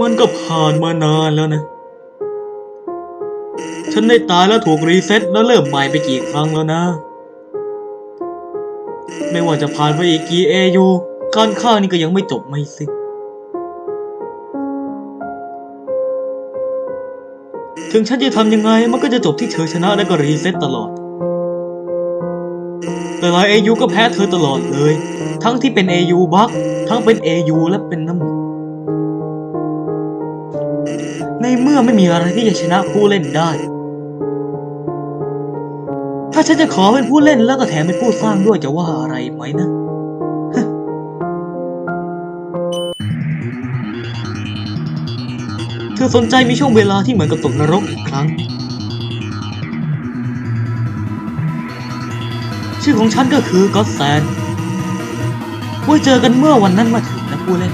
มันก็ผ่านมานานแล้วนะ ฉันได้ตายแล้วถูกรีเซ็ตแล้วเริ่มใหม่ไปกี่ครั้งแล้วนะ ไม่ว่าจะผ่านไปอีกกี่เอยูการฆ่านี่ก็ยังไม่จบไม่สิ้นถึงฉันจะทำยังไงมันก็จะจบที่เธอชนะแล้วก็รีเซ็ตตลอด แต่หลายเอยูก็แพ้เธอตลอดเลย ทั้งที่เป็นเอยูบักทั้งเป็นเอยูและเป็นน้ำหนึ่งในเมื่อไม่มีอะไรที่จะชนะผู้เล่นได้ ถ้าฉันจะขอเป็นผู้เล่นแล้วก็แถมเป็นผู้สร้างด้วยจะว่าอะไรไหมนะเธอสนใจมีช่วงเวลาที่เหมือนกับตกนรกอีกครั้ง ชื่อของฉันก็คือก็อตแซนไว้เจอกันเมื่อวันนั้นมาถึงนะผู้เล่น